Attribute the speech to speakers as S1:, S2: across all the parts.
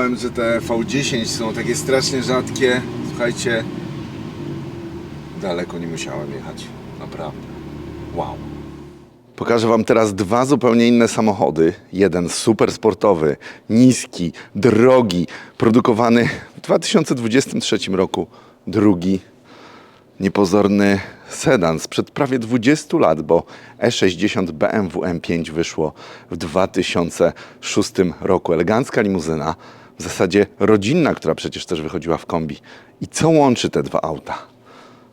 S1: Czytałem, że te V10 są takie strasznie rzadkie. Słuchajcie, daleko nie musiałem jechać. Naprawdę. Wow. Pokażę Wam teraz dwa zupełnie inne samochody. Jeden super sportowy, niski, drogi, produkowany w 2023 roku. Drugi niepozorny sedan sprzed prawie 20 lat, bo E E60 BMW M5 wyszło w 2006 roku. Elegancka limuzyna, w zasadzie rodzinna, która przecież też wychodziła w kombi. I co łączy te dwa auta?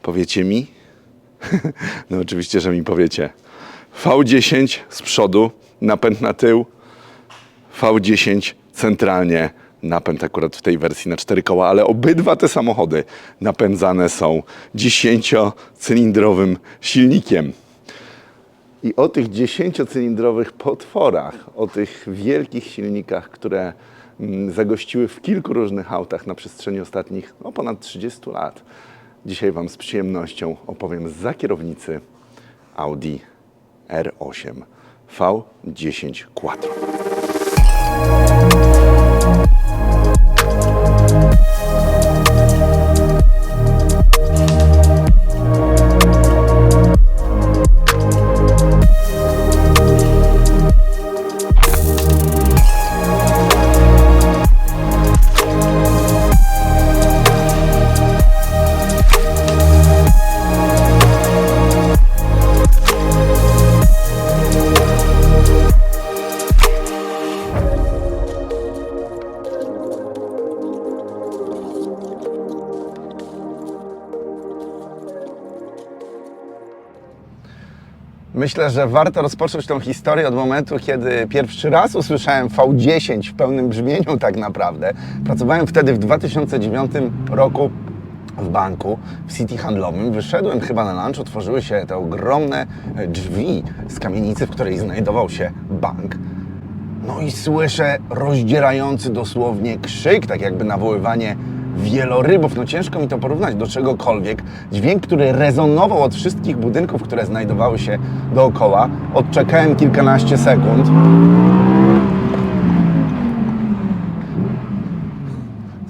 S1: Powiecie mi? no oczywiście, że mi powiecie. V10 z przodu, napęd na tył, V10 centralnie, napęd akurat w tej wersji na cztery koła, ale obydwa te samochody napędzane są 10-cylindrowym silnikiem. I o tych 10-cylindrowych potworach, o tych wielkich silnikach, które zagościły w kilku różnych autach na przestrzeni ostatnich no, ponad 30 lat, dzisiaj Wam z przyjemnością opowiem za kierownicy Audi R8 V10 Quattro. Myślę, że warto rozpocząć tą historię od momentu, kiedy pierwszy raz usłyszałem V10 w pełnym brzmieniu tak naprawdę. Pracowałem wtedy w 2009 roku w banku, w City Handlowym. Wyszedłem chyba na lunch, otworzyły się te ogromne drzwi z kamienicy, w której znajdował się bank. No i słyszę rozdzierający dosłownie krzyk, tak jakby nawoływanie wielorybów. No ciężko mi to porównać do czegokolwiek. Dźwięk, który rezonował od wszystkich budynków, które znajdowały się dookoła. Odczekałem kilkanaście sekund.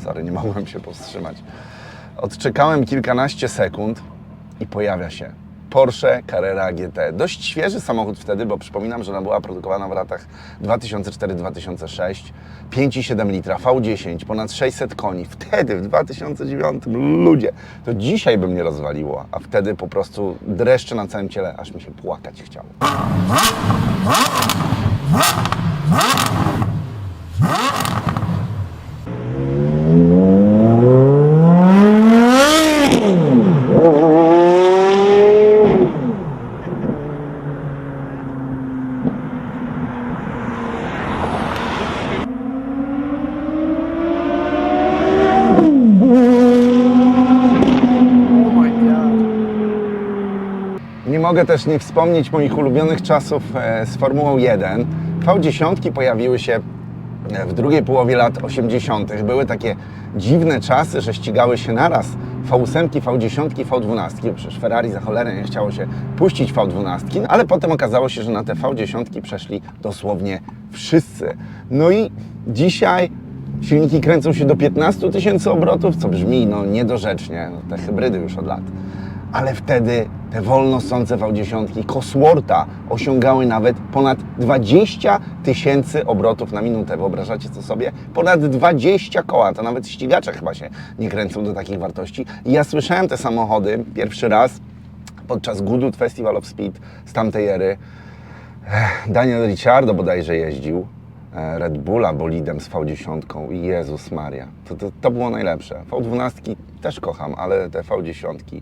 S1: Sorry, nie mogłem się powstrzymać. Odczekałem kilkanaście sekund i pojawia się Porsche Carrera GT. Dość świeży samochód wtedy, bo przypominam, że ona była produkowana w latach 2004-2006. 5,7 litra, V10, ponad 600 koni. Wtedy, w 2009, ludzie, to dzisiaj by mnie rozwaliło, a wtedy po prostu dreszcze na całym ciele, aż mi się płakać chciało. Nie mogę też nie wspomnieć moich ulubionych czasów e, z Formułą 1. V10 pojawiły się e, w drugiej połowie lat 80. Były takie dziwne czasy, że ścigały się naraz V8, V10, V12. Przecież Ferrari za cholerę nie chciało się puścić V12, no ale potem okazało się, że na te V10 przeszli dosłownie wszyscy. No i dzisiaj silniki kręcą się do 15 tysięcy obrotów, co brzmi no niedorzecznie, no, te hybrydy już od lat ale wtedy te wolno sące V10 Cosworta osiągały nawet ponad 20 tysięcy obrotów na minutę. Wyobrażacie to sobie? Ponad 20 koła, to nawet ścigacze chyba się nie kręcą do takich wartości. I ja słyszałem te samochody pierwszy raz podczas Goodwood Festival of Speed z tamtej ery. Daniel Ricciardo bodajże jeździł e, Red Bulla bolidem z V10 i Jezus Maria, to, to, to było najlepsze. V12 też kocham, ale te V10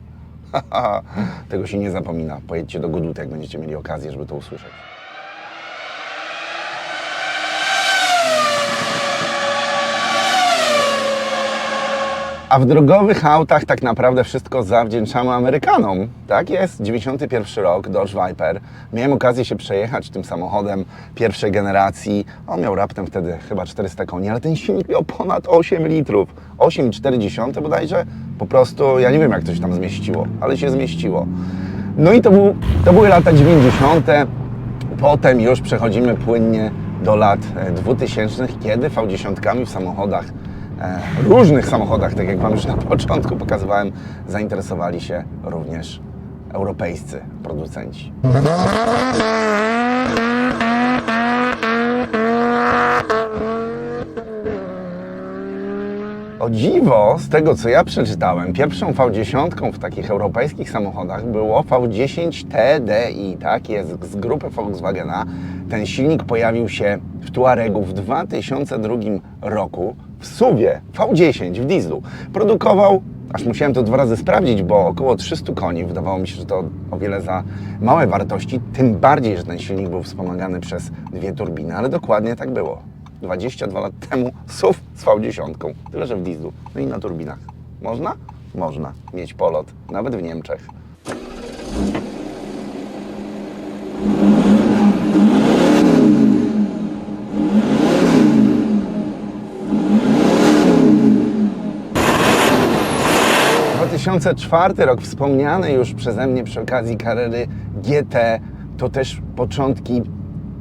S1: tego się nie zapomina. Pojedźcie do Goodwood, jak będziecie mieli okazję, żeby to usłyszeć. A w drogowych autach tak naprawdę wszystko zawdzięczamy Amerykanom. Tak jest, 91 rok, Dodge Viper. Miałem okazję się przejechać tym samochodem pierwszej generacji. On miał raptem wtedy chyba 400 koni, ale ten silnik miał ponad 8 litrów. 8,4 bodajże. Po prostu, ja nie wiem jak to się tam zmieściło, ale się zmieściło. No i to, był, to były lata 90. Potem już przechodzimy płynnie do lat e, 2000, kiedy V10 w samochodach, e, różnych samochodach, tak jak Wam już na początku pokazywałem, zainteresowali się również europejscy producenci. O dziwo, z tego co ja przeczytałem, pierwszą V10 w takich europejskich samochodach było V10 TDI, tak jest, z grupy Volkswagena. Ten silnik pojawił się w Tuaregu w 2002 roku w SUV-ie V10 w dieslu. Produkował, aż musiałem to dwa razy sprawdzić, bo około 300 koni. Wydawało mi się, że to o wiele za małe wartości, tym bardziej, że ten silnik był wspomagany przez dwie turbiny, ale dokładnie tak było. 22 lat temu SUV z V10, tyle że w dieslu, no i na turbinach. Można? Można mieć polot, nawet w Niemczech. W 2004 rok, wspomniany już przeze mnie przy okazji kariery GT, to też początki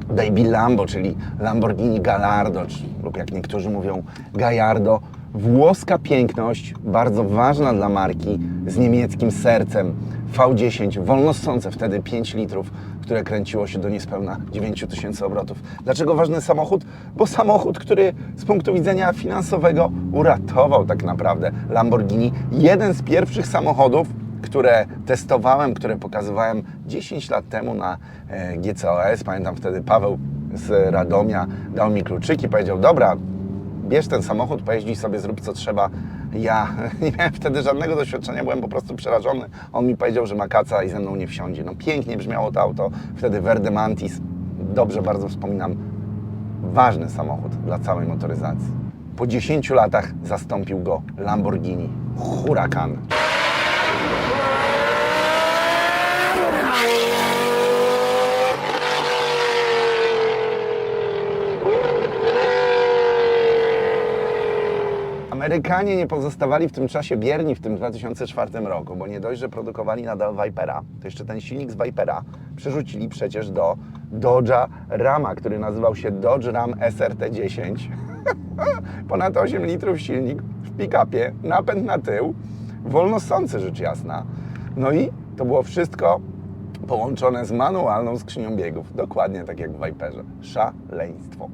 S1: Baby Lambo, czyli Lamborghini Gallardo, czy, lub jak niektórzy mówią Gallardo. Włoska piękność, bardzo ważna dla marki, z niemieckim sercem. V10, wolnossące wtedy 5 litrów, które kręciło się do niespełna 9 tysięcy obrotów. Dlaczego ważny samochód? Bo samochód, który z punktu widzenia finansowego uratował tak naprawdę Lamborghini. Jeden z pierwszych samochodów, które testowałem, które pokazywałem 10 lat temu na e, GCOS. Pamiętam wtedy Paweł z Radomia dał mi kluczyki, powiedział: Dobra, bierz ten samochód, pojeździ sobie, zrób co trzeba. Ja nie miałem wtedy żadnego doświadczenia, byłem po prostu przerażony. On mi powiedział, że ma kaca i ze mną nie wsiądzie. No pięknie brzmiało to auto, wtedy Verde Mantis. Dobrze bardzo wspominam. Ważny samochód dla całej motoryzacji. Po 10 latach zastąpił go Lamborghini Huracan. Amerykanie nie pozostawali w tym czasie bierni w tym 2004 roku, bo nie dość, że produkowali nadal Vipera, to jeszcze ten silnik z Vipera przerzucili przecież do Dodge'a Rama, który nazywał się Dodge Ram SRT10. Ponad 8 litrów silnik w pick-upie, napęd na tył, wolnossący rzecz jasna. No i to było wszystko połączone z manualną skrzynią biegów. Dokładnie tak jak w Viperze. Szaleństwo.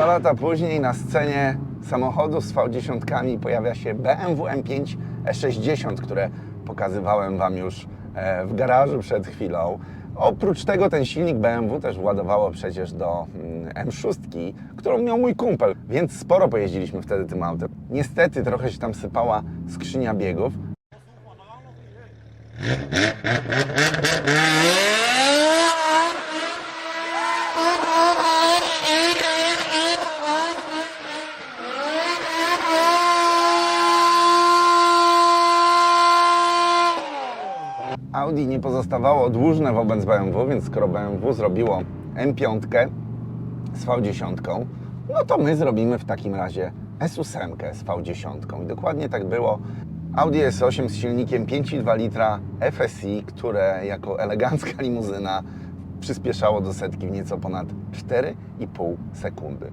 S1: Dwa lata później na scenie samochodu z V10 pojawia się BMW M5 E60, które pokazywałem Wam już e, w garażu przed chwilą. Oprócz tego ten silnik BMW też władowało przecież do mm, M6, którą miał mój kumpel, więc sporo pojeździliśmy wtedy tym autem. Niestety trochę się tam sypała skrzynia biegów, Audi nie pozostawało dłużne wobec BMW, więc skoro BMW zrobiło M5 z V10, no to my zrobimy w takim razie S8 z V10. I dokładnie tak było. Audi S8 z silnikiem 5,2 litra FSI, które jako elegancka limuzyna przyspieszało do setki w nieco ponad 4,5 sekundy.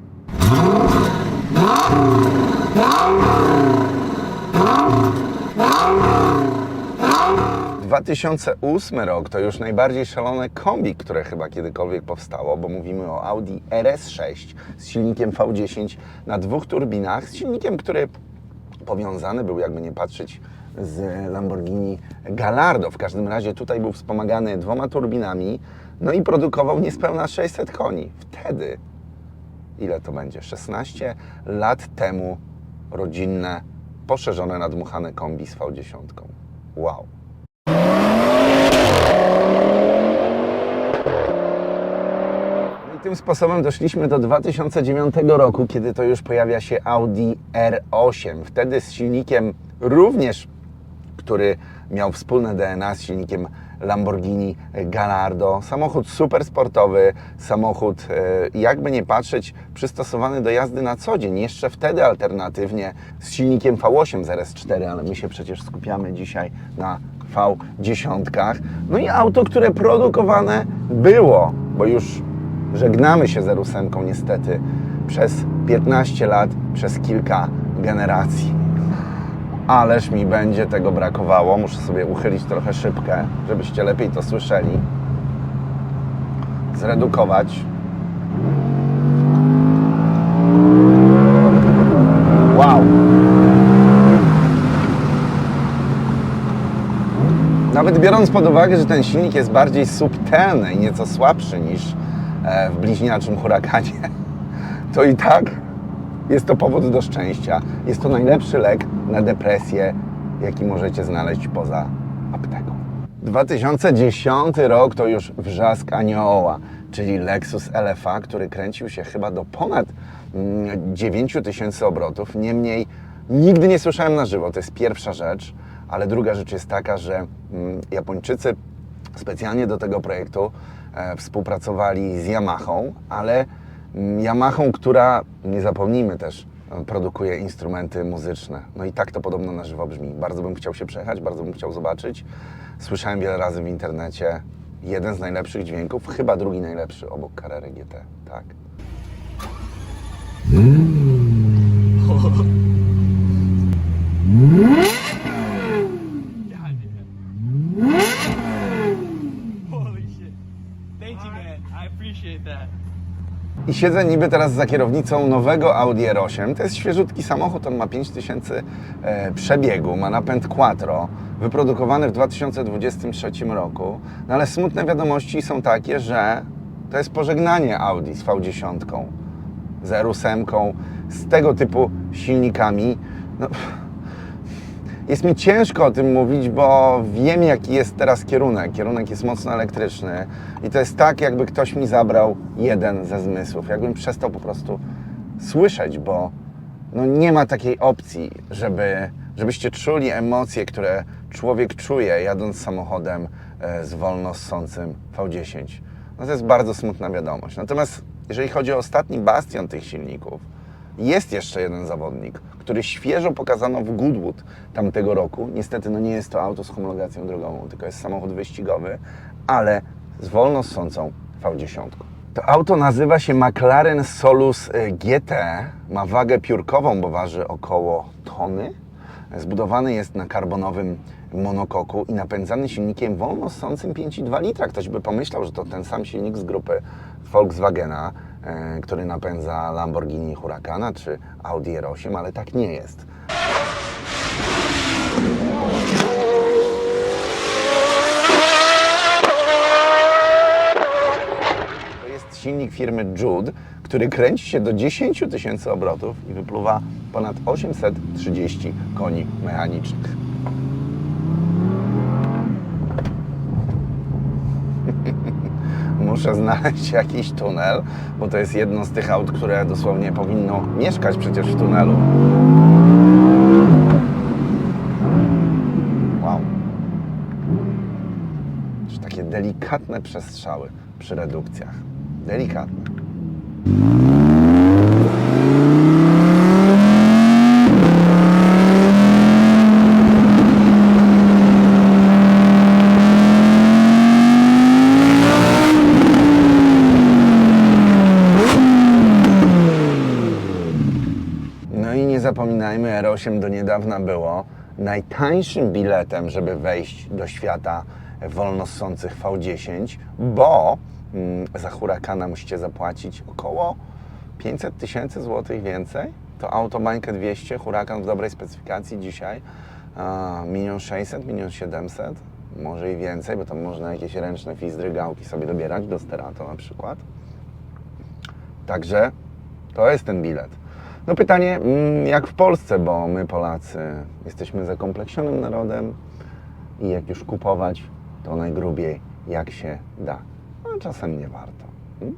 S1: W 2008 rok to już najbardziej szalone kombi, które chyba kiedykolwiek powstało, bo mówimy o Audi RS6 z silnikiem V10 na dwóch turbinach, z silnikiem, który powiązany był, jakby nie patrzeć, z Lamborghini Gallardo. W każdym razie tutaj był wspomagany dwoma turbinami, no i produkował niespełna 600 koni. Wtedy, ile to będzie? 16 lat temu rodzinne, poszerzone, nadmuchane kombi z V10. Wow. No I tym sposobem doszliśmy do 2009 roku, kiedy to już pojawia się Audi R8. Wtedy z silnikiem również, który miał wspólne DNA z silnikiem Lamborghini Gallardo. Samochód super sportowy, samochód e, jakby nie patrzeć przystosowany do jazdy na co dzień. Jeszcze wtedy alternatywnie z silnikiem V8 z RS4, ale my się przecież skupiamy dzisiaj na V10. No i auto, które produkowane było, bo już żegnamy się z R8 niestety przez 15 lat, przez kilka generacji. Ależ mi będzie tego brakowało. Muszę sobie uchylić trochę szybkę, żebyście lepiej to słyszeli. Zredukować. Wow! Nawet biorąc pod uwagę, że ten silnik jest bardziej subtelny i nieco słabszy niż w bliźniaczym hurakanie, to i tak jest to powód do szczęścia. Jest to najlepszy lek na depresję, jaki możecie znaleźć poza apteką. 2010 rok to już wrzask anioła, czyli Lexus LFA, który kręcił się chyba do ponad mm, 9 tysięcy obrotów. Niemniej nigdy nie słyszałem na żywo, to jest pierwsza rzecz, ale druga rzecz jest taka, że mm, Japończycy specjalnie do tego projektu e, współpracowali z Yamahą, ale mm, Yamahą, która, nie zapomnijmy też, e, produkuje instrumenty muzyczne. No i tak to podobno na żywo brzmi. Bardzo bym chciał się przejechać, bardzo bym chciał zobaczyć. Słyszałem wiele razy w internecie. Jeden z najlepszych dźwięków, chyba drugi najlepszy obok Carrera GT, tak.
S2: Holy
S1: siedzę niby teraz za kierownicą nowego Audi R8. To jest świeżutki samochód, on ma 5000 e, przebiegu, ma napęd Quattro, wyprodukowany w 2023 roku. No ale smutne wiadomości są takie, że to jest pożegnanie Audi z V10, z R8, z tego typu silnikami. No, jest mi ciężko o tym mówić, bo wiem, jaki jest teraz kierunek. Kierunek jest mocno elektryczny i to jest tak, jakby ktoś mi zabrał jeden ze zmysłów. Jakbym przestał po prostu słyszeć, bo no nie ma takiej opcji, żeby, żebyście czuli emocje, które człowiek czuje jadąc samochodem e, z wolno ssącym V10. No to jest bardzo smutna wiadomość. Natomiast jeżeli chodzi o ostatni bastion tych silników, jest jeszcze jeden zawodnik, który świeżo pokazano w Goodwood tamtego roku. Niestety no nie jest to auto z homologacją drogową, tylko jest samochód wyścigowy, ale z wolno ssącą V10. To auto nazywa się McLaren Solus y, GT. Ma wagę piórkową, bo waży około tony. Zbudowany jest na karbonowym monokoku i napędzany silnikiem wolno ssącym 5,2 litra. Ktoś by pomyślał, że to ten sam silnik z grupy Volkswagena, e, który napędza Lamborghini Huracana czy Audi R8, ale tak nie jest. To jest silnik firmy Jude, który kręci się do 10 tysięcy obrotów i wypluwa ponad 830 koni mechanicznych. Muszę znaleźć jakiś tunel, bo to jest jedno z tych aut, które dosłownie powinno mieszkać przecież w tunelu. Wow. Już takie delikatne przestrzały przy redukcjach. Delikatne. 8 do niedawna było najtańszym biletem, żeby wejść do świata wolnossących V10, bo mm, za hurakana musicie zapłacić około 500 tysięcy złotych więcej. To auto bańkę 200, hurakan w dobrej specyfikacji dzisiaj milion 600, milion 700, może i więcej, bo tam można jakieś ręczne fizdry, gałki sobie dobierać do sterato na przykład. Także to jest ten bilet. No pytanie, mm, jak w Polsce, bo my Polacy jesteśmy zakompleksionym narodem i jak już kupować, to najgrubiej jak się da. A czasem nie warto. Mm?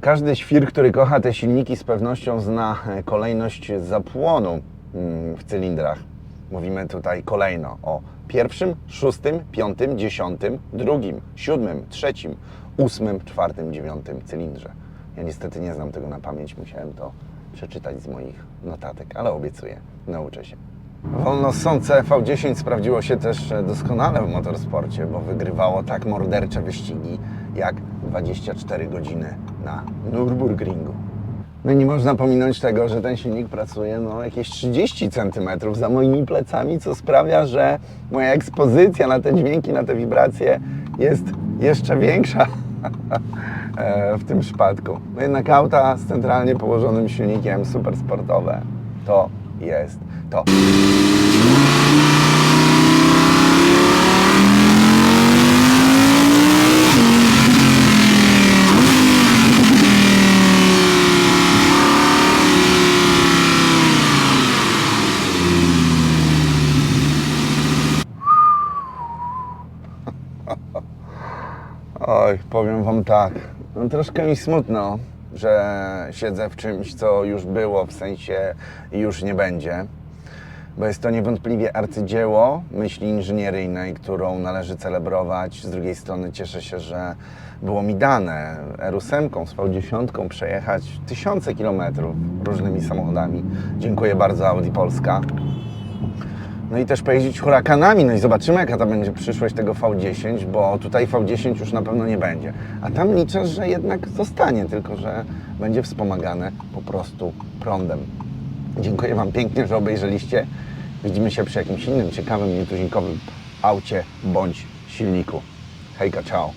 S1: Każdy świr, który kocha te silniki z pewnością zna e, kolejność zapłonu mm, w cylindrach. Mówimy tutaj kolejno o pierwszym, szóstym, piątym, dziesiątym, drugim, siódmym, trzecim, ósmym, czwartym, dziewiątym cylindrze. Ja niestety nie znam tego na pamięć, musiałem to przeczytać z moich notatek, ale obiecuję, nauczę się. Wolnossące V10 sprawdziło się też doskonale w motorsporcie, bo wygrywało tak mordercze wyścigi jak 24 godziny na Nürburgringu. No nie można pominąć tego, że ten silnik pracuje no, jakieś 30 cm za moimi plecami, co sprawia, że moja ekspozycja na te dźwięki, na te wibracje jest jeszcze większa w tym przypadku. No jednak auta z centralnie położonym silnikiem supersportowe to jest to. Oj, powiem Wam tak. No, troszkę mi smutno, że siedzę w czymś, co już było, w sensie już nie będzie. Bo jest to niewątpliwie arcydzieło myśli inżynieryjnej, którą należy celebrować. Z drugiej strony cieszę się, że było mi dane R8 z V10 przejechać tysiące kilometrów różnymi samochodami. Dziękuję bardzo Audi Polska. No i też pojeździć hurakanami, no i zobaczymy jaka to będzie przyszłość tego V10, bo tutaj V10 już na pewno nie będzie. A tam liczę, że jednak zostanie, tylko że będzie wspomagane po prostu prądem. Dziękuję Wam pięknie, że obejrzeliście. Widzimy się przy jakimś innym ciekawym, nietuzinkowym aucie bądź silniku. Hejka, ciao.